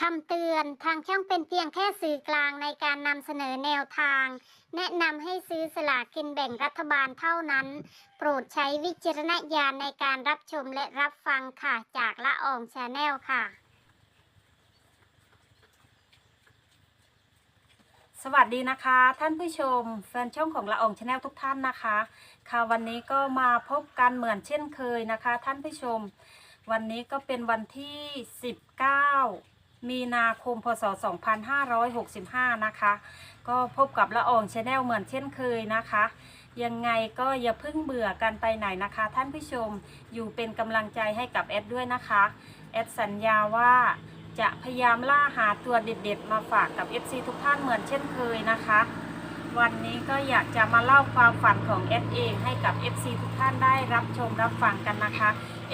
คำเตือนทางช่องเป็นเพียงแค่สื่อกลางในการนำเสนอแนวทาง แนะนำให้ซื้อสลากกินแบ่งรัฐบาลเท่านั้น โปรดใช้วิจารณญาณในการรับชมและรับฟังค่ะ จากละอองชาแนลค่ะ สวัสดีนะคะ ท่านผู้ชมแฟนช่องของละอองชาแนลทุกท่านนะคะ ค่ะวันนี้ก็มาพบกันเหมือนเช่นเคยนะคะ ท่านผู้ชม วันนี้ก็เป็นวันที่ 19 มีนาคมพศ 2565 นะคะ ก็พบกับละอองชาแนลเหมือนเช่นเคยนะคะ ยังไงก็อย่าเพิ่งเบื่อกันไปไหนนะคะ ท่านผู้ชมอยู่เป็นกำลังใจให้กับแอดด้วยนะคะ แอดสัญญาว่าจะพยายามล่าหาตัวเด็ดๆ มาฝากกับ FC ทุกท่านเหมือนเช่นเคยนะคะ วันนี้ก็อยากจะมาเล่าความฝันของ S เองให้กับ FC ทุกท่านได้รับชมรับฟังกันนะคะ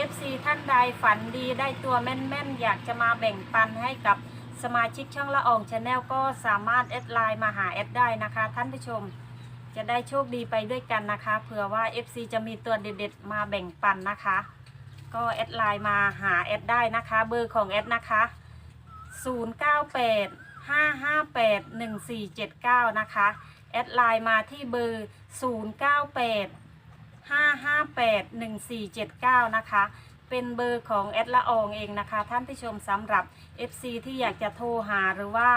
FC ท่านใดฝันดีได้ตัวแม่นๆ อยากจะมาแบ่งปันให้กับสมาชิกช่องละอองชาแนลก็สามารถแอดไลน์มาหาแอดได้นะคะ ท่านผู้ชมจะได้โชคดีไปด้วยกันนะคะเผื่อว่า FC จะมีตัวเด็ดๆ มาแบ่งปันนะคะ ก็แอดไลน์มาหาแอดได้นะคะ เบอร์ของแอดนะคะ 098 558 1479 นะคะ แอดไลน์มาที่เบอร์ 098 558 1479 นะคะ เป็นเบอร์ของแอดละอองเองนะคะ ท่านผู้ชมสำหรับ FC ที่อยากจะโทรหาหรือว่า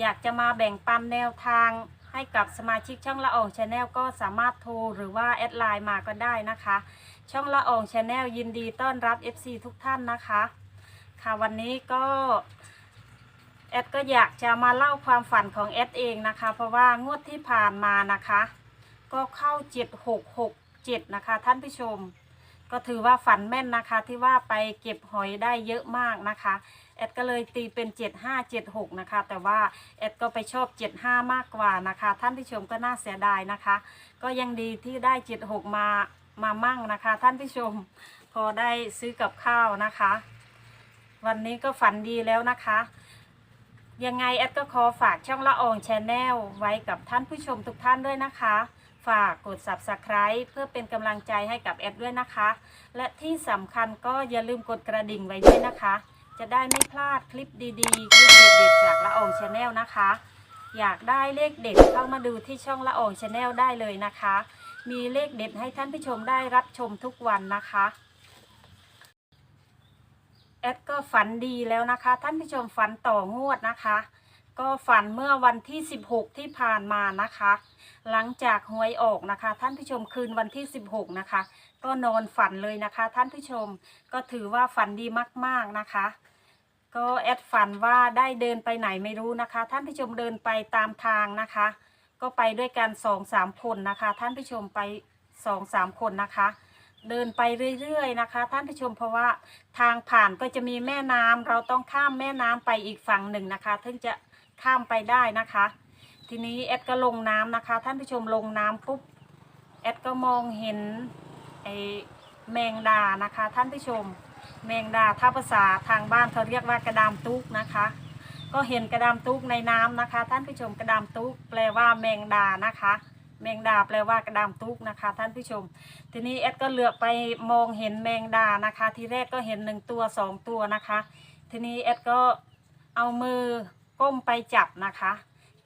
อยากจะมาแบ่งปันแนวทางให้กับสมาชิกช่องละอองชาแนลก็สามารถโทรหรือว่าแอดไลน์มาก็ได้นะคะ ช่องละอองชาแนลยินดีต้อนรับ FC ทุกท่านนะคะ ค่ะวันนี้ก็แอดก็อยากจะมาเล่าความฝันของแอดเองนะคะ เพราะว่างวดที่ผ่านมานะคะ ก็เข้า 7667นะคะ ท่านผู้ชม ก็ถือว่าฝันแม่นนะคะ ที่ว่าไปเก็บหอยได้เยอะมากนะคะแอดก็เลยตีเป็น 7576 นะคะ แต่ว่าแอดก็ไปชอบ 75 มากกว่านะคะ ท่านผู้ชมก็น่าเสียดายนะคะ ก็ยังดีที่ได้ 76 มามามั่งนะคะ ท่านผู้ชมพอได้ซื้อกับข้าวนะคะ วันนี้ก็ฝันดีแล้วนะคะ ยังไงแอดก็ขอฝากช่องละอองแชนแนลไว้กับท่านผู้ชมทุกท่านด้วยนะคะ ฝากกด subscribe เพื่อเป็นกำลังใจให้กับแอดด้วยนะคะ และที่สำคัญก็อย่าลืมกดกระดิ่งไว้ด้วยนะคะ จะได้ไม่พลาดคลิปดีๆ คลิปเด็ดๆจากละอองชนแนลนะคะ อยากได้เลขเด็ดเข้ามาดูที่ช่องละอองชาแนลได้เลยนะคะ มีเลขเด็ดให้ท่านผู้ชมได้รับชมทุกวันนะคะแอดก็ฝันดีแล้วนะคะ ท่านผู้ชมฝันต่องวดนะคะ ก็ฝันเมื่อวันที่ 16 ที่ผ่านมานะคะ หลังจากหวยออกนะคะ ท่านผู้ชมคืนวันที่ 16 นะคะ ก็นอนฝันเลยนะคะ ท่านผู้ชมก็ถือว่าฝันดีมากๆนะคะ ก็แอดฝันว่าได้เดินไปไหนไม่รู้นะคะ ท่านผู้ชมเดินไปตามทางนะคะ ก็ไปด้วยกันสองสามคนนะคะ ท่านผู้ชมไปสองสามคนนะคะ เดินไปเรื่อยๆนะคะ ท่านผู้ชมเพราะว่าทางผ่านก็จะมีแม่น้ำเราต้องข้ามแม่น้ำไปอีกฝั่งหนึ่งนะคะถึงจะ ข้ามไปได้นะคะ ทีนี้แอดก็ลงน้ำนะคะ ท่านผู้ชมลงน้ำปุ๊บแอดก็มองเห็นไอแมงดานะคะ ท่านผู้ชม แมงดาถ้าภาษาทางบ้านเขาเรียกว่ากระดามตุกนะคะ ก็เห็นกระดามตุกในน้ำนะคะ ท่านผู้ชมกระดามตุกแปลว่าแมงดานะคะ แมงดาแปลว่ากระดามตุกนะคะ ท่านผู้ชม ทีนี้แอดก็เลือกไปมองเห็นแมงดานะคะ ทีแรกก็เห็นหนึ่งตัวสองตัวนะคะ ทีนี้แอดก็เอามือ ก้มไปจับนะคะ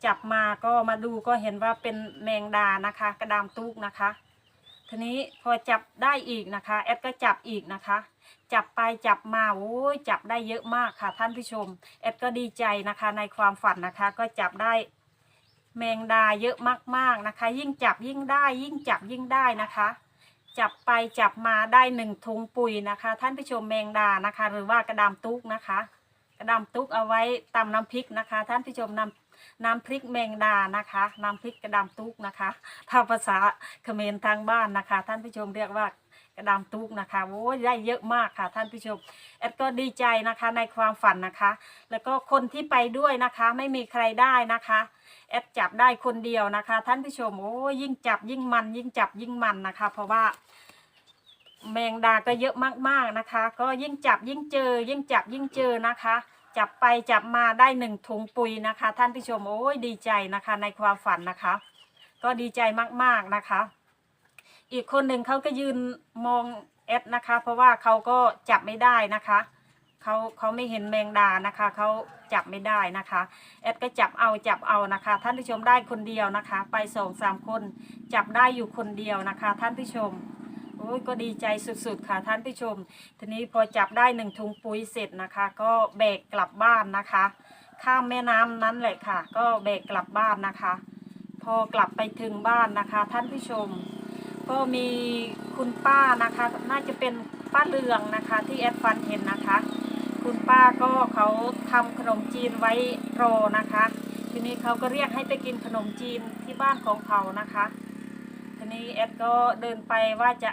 จับมาก็มาดูก็เห็นว่าเป็นแมงดานะคะ กระดามตุกนะคะ ทีนี้พอจับได้อีกนะคะแอดก็จับอีกนะคะ จับไปจับมาโอ้ยจับได้เยอะมากค่ะท่านผู้ชมแอดก็ดีใจนะคะในความฝันนะคะ ก็จับได้แมงดาเยอะมากๆนะคะ ยิ่งจับยิ่งได้ ยิ่งจับยิ่งได้นะคะ จับไปจับมาได้หนึ่งถุงปุ๋ยนะคะ ท่านผู้ชมแมงดานะคะ หรือว่ากระดามตุกนะคะ ดาตุกเอาไว้ตำน้ำพริกนะคะ ท่านผู้ชมนำน้ำพริกแมงดานะคะน้ำพริกกระดามตุกนะคะถ้าภาษาเขมรทางบ้านนะคะ ท่านผู้ชมเรียกว่ากระดามตุกนะคะโอ้ยได้เยอะมากค่ะ ท่านผู้ชมแอดก็ดีใจนะคะในความฝันนะคะ แล้วก็คนที่ไปด้วยนะคะ ไม่มีใครได้นะคะแอดจับได้คนเดียวนะคะ ท่านผู้ชมโอ้ยิ่งจับยิ่งมัน ยิ่งจับยิ่งมันนะคะ เพราะว่า แมงดาก็เยอะมากๆนะคะ ก็ยิ่งจับยิ่งเจอ ยิ่งจับยิ่งเจอนะคะ จับไปจับมาได้หนึ่งถุงปุ๋ยนะคะ ท่านผู้ชมโอ้ยดีใจนะคะในความฝันนะคะ ก็ดีใจมากๆนะคะ อีกคนหนึ่งเขาก็ยืนมองแอดนะคะ เพราะว่าเขาก็จับไม่ได้นะคะเขาเขาไม่เห็นแมงดานะคะเขาจับไม่ได้นะคะแอดก็จับเอาจับเอานะคะ ท่านผู้ชมได้คนเดียวนะคะ ไปสองสามคนจับได้อยู่คนเดียวนะคะ ท่านผู้ชม อ้ยก็ดีใจสุดๆค่ะท่านผู้ชม ทีนี้พอจับได้หนึ่งถุงปุ๋ยเสร็จนะคะ ก็แบกกลับบ้านนะคะ ข้ามแม่น้ำนั้นแหละค่ะ ก็แบกกลับบ้านนะคะ พอกลับไปถึงบ้านนะคะ ท่านผู้ชม ก็มีคุณป้านะคะ น่าจะเป็นป้าเรืองนะคะที่แอดฟันเห็นนะคะ คุณป้าก็เขาทำขนมจีนไว้รอนะคะทีนี้เขาก็เรียกให้ไปกินขนมจีนที่บ้านของเขานะคะ ทีนี้แอดก็เดินไปว่าจะ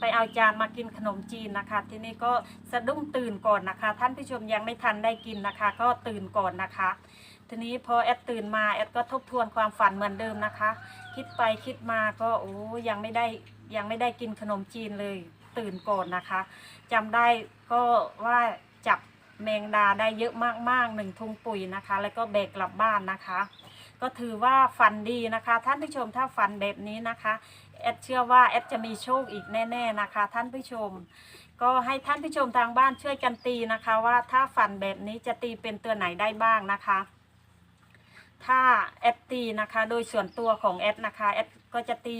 ไปเอาจานมากินขนมจีนนะคะ ที่นี้ก็สะดุ้งตื่นก่อนนะคะ ท่านผู้ชมยังไม่ทันได้กินนะคะ ก็ตื่นก่อนนะคะ ทีนี้พอแอดตื่นมาแอดก็ทบทวนความฝันเหมือนเดิมนะคะ คิดไปคิดมาก็โอ้ยังไม่ได้ยังไม่ได้กินขนมจีนเลย ตื่นก่อนนะคะจำได้ก็ว่าจับแมงดาได้เยอะมากๆหนึ่งทุงปุ๋ยนะคะ แล้วก็แบกกลับบ้านนะคะ ก็ถือว่าฝันดีนะคะ ท่านผู้ชมถ้าฝันแบบนี้นะคะ แอดเชื่อว่าแอดจะมีโชคอีกแน่ ๆนะคะ ท่านผู้ชม ก็ให้ท่านผู้ชมทางบ้านช่วยกันตีนะคะ ว่าถ้าฝันแบบนี้จะตีเป็นตัวไหนได้บ้างนะคะ ถ้าแอดตีนะคะ โดยส่วนตัวของแอดนะคะแอดก็จะตี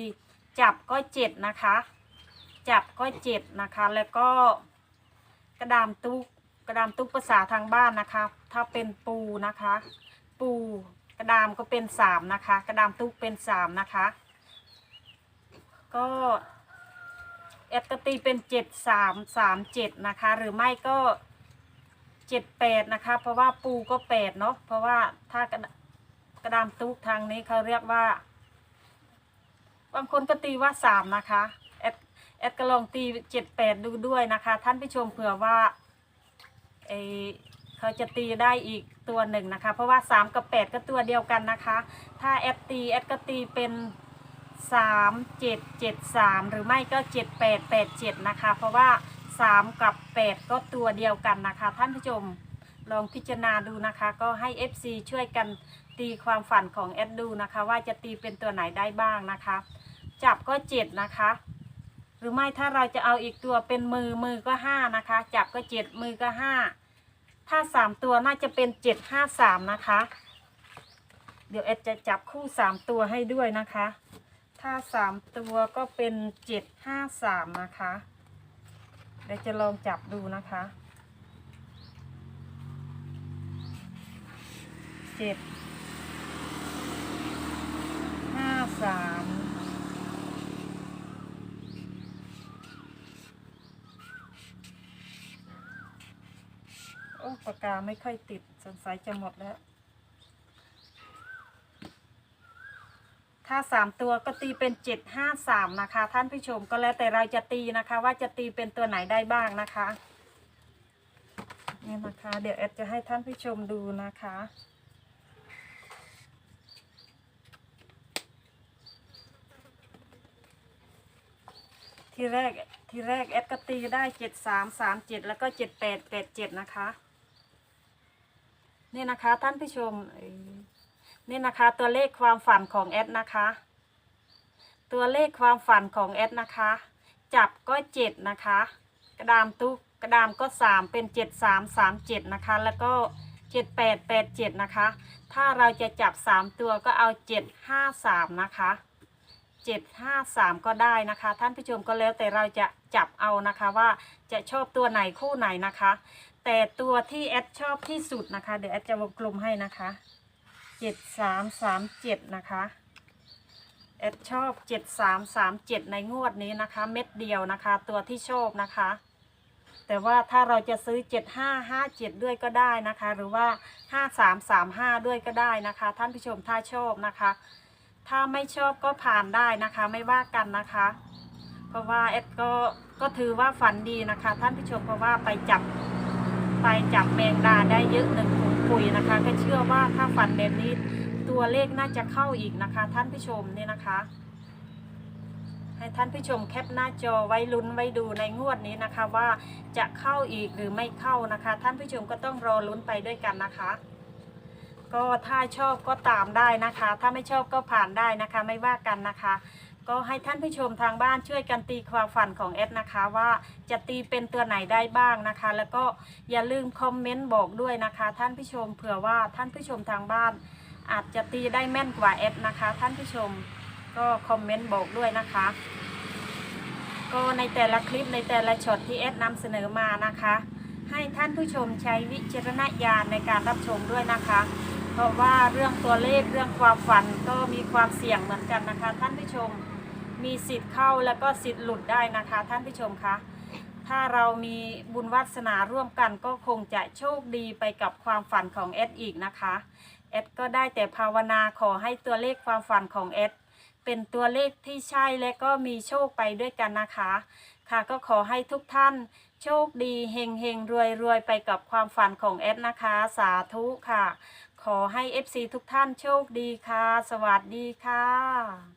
จับก็เจ็ดนะคะ จับก็เจ็ดนะคะ แล้วก็กระดามตุกกระดามตุกภาษาทางบ้านนะคะ ถ้าเป็นปูนะคะ ปูกระดามก็เป็นสามนะคะ กระดามตุกเป็นสามนะคะ ก็แอดก็ตีเป็นเจ็ดสามสามเจ็ดนะคะ หรือไม่ก็เจ็ดแปดนะคะ เพราะว่าปูก็แปดเนาะเพราะว่าถ้ากระดกระดามตุกทางนี้เขาเรียกว่า บางคนก็ตีว่าสามนะคะแอดแอดก็ลองตีเจ็ดแปดดูด้วยนะคะ ท่านผู้ชมเผื่อว่าเออเขาจะตีได้อีกตัวหนึ่งนะคะ เพราะว่าสามกับแปดก็ตัวเดียวกันนะคะ ถ้าแอดตีแอดก็ตีเป็น สามเจ็ดเจ็ดสามหรือไม่ก็เจ็ดแปดแปดเจ็ดนะคะ เพราะว่าสามกับแปดก็ตัวเดียวกันนะคะ ท่านผู้ชมลองพิจารณาดูนะคะ ก็ให้ FC ช่วยกันตีความฝันของแอดดูนะคะ ว่าจะตีเป็นตัวไหนได้บ้างนะคะ จับก็เจ็ดนะคะ หรือไม่ถ้าเราจะเอาอีกตัวเป็นมือมือก็ห้านะคะ จับก็เจ็ดมือก็ห้าถ้าสามตัวน่าจะเป็นเจ็ดห้าสามนะคะ เดี๋ยวเอ็ดจะจับคู่สามตัวให้ด้วยนะคะ ถ้าสามตัวก็เป็นเจ็ดห้าสามนะคะ เดี๋ยวจะลองจับดูนะคะเจ็ดห้าสามโอ้ปากกาไม่ค่อยติดสงสัยจะหมดแล้ว ถ้าสามตัวก็ตีเป็นเจ็ดห้าสามนะคะ ท่านผู้ชมก็แล้วแต่เราจะตีนะคะ ว่าจะตีเป็นตัวไหนได้บ้างนะคะนี่นะคะ เดี๋ยวแอดจะให้ท่านผู้ชมดูนะคะทีแรกทีแรกแอดก็ตีได้เจ็ดสามสามเจ็ดแล้วก็เจ็ดแปดแปดเจ็ดนะคะ นี่นะคะท่านผู้ชมเนี่นะคะตัวเลขความฝันของแอดนะคะ ตัวเลขความฝันของแอดนะคะ จับก็เจ็ดนะคะ กระดามตุกกระดามก็สามเป็นเจ็ดสามสามเจ็ดนะคะ แล้วก็เจ็ดแปดแปดเจ็ดนะคะ ถ้าเราจะจับสามตัวก็เอาเจ็ดห้าสามนะคะเจ็ดห้าสามก็ได้นะคะ ท่านผู้ชมก็แล้วแต่เราจะจับเอานะคะว่าจะชอบตัวไหนคู่ไหนนะคะ แต่ตัวที่แอดชอบที่สุดนะคะ เดี๋ยวแอดจะวงกลมให้นะคะ เจ็ดสามสามเจ็ดนะคะแอดชอบเจ็ดสามสามเจ็ดในงวดนี้นะคะ เม็ดเดียวนะคะ ตัวที่ชอบนะคะ แต่ว่าถ้าเราจะซื้อเจ็ดห้าห้าเจ็ดด้วยก็ได้นะคะ หรือว่าห้าสามสามห้าด้วยก็ได้นะคะ ท่านผู้ชมถ้าชอบนะคะ ถ้าไม่ชอบก็ผ่านได้นะคะ ไม่ว่ากันนะคะ เพราะว่าเอ็ดก็ก็ถือว่าฝันดีนะคะ ท่านผู้ชมเพราะว่าไปจับไปจับแมงดาได้เยอะหนึ่งถุง ปุ๋ยนะคะ ก็เชื่อว่าถ้าฝันแบบนี้ตัวเลขน่าจะเข้าอีกนะคะ ท่านผู้ชมเนี่ยนะคะ ให้ท่านผู้ชมแคปหน้าจอไว้ลุ้นไว้ดูในงวดนี้นะคะ ว่าจะเข้าอีกหรือไม่เข้านะคะ ท่านผู้ชมก็ต้องรอลุ้นไปด้วยกันนะคะก็ถ้าชอบก็ตามได้นะคะ ถ้าไม่ชอบก็ผ่านได้นะคะ ไม่ว่ากันนะคะ ก็ให้ท่านผู้ชมทางบ้านช่วยกันตีความฝันของแอดนะคะว่าจะตีเป็นตัวไหนได้บ้างนะคะ แล้วก็อย่าลืมคอมเมนต์บอกด้วยนะคะ ท่านผู้ชมเผื่อว่าท่านผู้ชมทางบ้าน อาจจะตีได้แม่นกว่าแอดนะคะ ท่านผู้ชมก็คอมเมนต์บอกด้วยนะคะก็ในแต่ละคลิปในแต่ละช็อตที่แอดนำเสนอมานะคะ ให้ท่านผู้ชมใช้วิจารณญาณในการรับชมด้วยนะคะ เพราะว่าเรื่องตัวเลขเรื่องความฝันก็มีความเสี่ยงเหมือนกันนะคะ ท่านผู้ชม มีสิทธิ์เข้าแล้วก็สิทธิ์หลุดได้นะคะ ท่านผู้ชมคะ ถ้าเรามีบุญวาสนาร่วมกันก็คงจะโชคดีไปกับความฝันของเอดอีกนะคะเอดก็ได้แต่ภาวนาขอให้ตัวเลขความฝันของเอดเป็นตัวเลขที่ใช่และก็มีโชคไปด้วยกันนะคะ ค่ะก็ขอให้ทุกท่านโชคดีเฮงเฮงรวยรวยไปกับความฝันของเอดนะคะ สาธุค่ะ ขอให้ FC ทุกท่านโชคดีค่ะ สวัสดีค่ะ